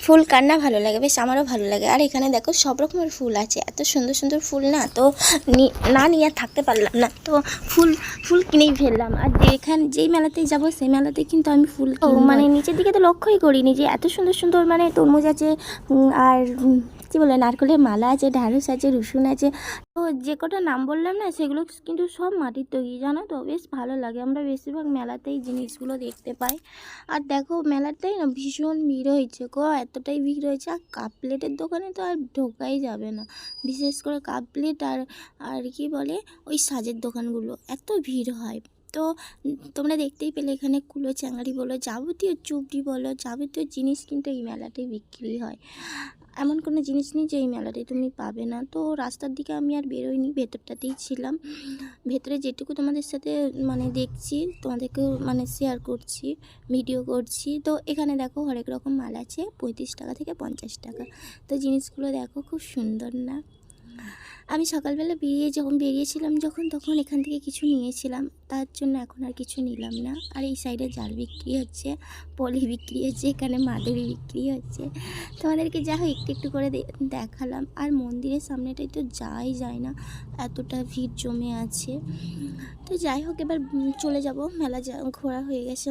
ফুল কার না ভালো লাগে? বেশ আমারও ভালো লাগে। আর এখানে দেখো সব রকমের ফুল আছে। এত সুন্দর সুন্দর ফুল না তো নি- নিয়ে আর থাকতে পারলাম না। তো ফুল ফুল কিনেই ফেললাম। আর এখানে যেই মেলাতে যাব সেই মেলাতে কিন্তু আমি ফুল মানে নিচের দিকে তো লক্ষ্যই করিনি যে এত সুন্দর সুন্দর মানে তরমুজ আছে আর কী বলে নারকেলের মালা আছে, ঢ্যাঁড়স আছে, রসুন আছে। তো যে কটা নাম বললাম না, সেগুলো কিন্তু সব মাটির তৈরি, জানো তো? বেশ ভালো লাগে। আমরা বেশিরভাগ মেলাতেই জিনিসগুলো দেখতে পাই। আর দেখো মেলাটাই না ভীষণ ভিড় হয়েছে গো। এতটাই ভিড় হয়েছে, আর কাপ প্লেটের দোকানে তো আর ঢোকাই যাবে না। বিশেষ করে কাপ প্লেট আর আর কি বলে, ওই সাজের দোকানগুলো। এত ভিড় হয়। তো তোমরা দেখতেই পেলে এখানে কুলো চ্যাঙারি বলো, যাবতীয় চুবড়ি বলো, যাবতীয় জিনিস কিন্তু এই মেলাতেই বিক্রি হয়। এমন কোনো জিনিস নেই যে এই মেলাটায় তুমি পাবে না। তো রাস্তার দিকে আমি আর বেরোইনি, ভেতরটাতেই ছিলাম। ভেতরে যেটুকু তোমাদের সাথে মানে দেখছি, তোমাদেরকেও মানে শেয়ার করছি ভিডিও করছি। তো এখানে দেখো হরেক রকম মাল আছে, পঁয়ত্রিশ টাকা থেকে পঞ্চাশ টাকা। তো জিনিসগুলো দেখো খুব সুন্দর না? আমি সকালবেলা বেরিয়ে যখন বেরিয়েছিলাম যখন তখন এখান থেকে কিছু নিয়েছিলাম, তার জন্য এখন আর কিছু নিলাম না। আর এই সাইডে জাল বিক্রি হচ্ছে, পলি বিক্রি হচ্ছে, এখানে মাদুরি বিক্রি হচ্ছে। তোমাদেরকে যা হোক একটু একটু করে দেখালাম। আর মন্দিরের সামনেটাই তো যাই যায় না, এতটা ভিড় জমে আছে। তো যাই হোক, এবার চলে যাব। মেলা ঘোরা হয়ে গেছে।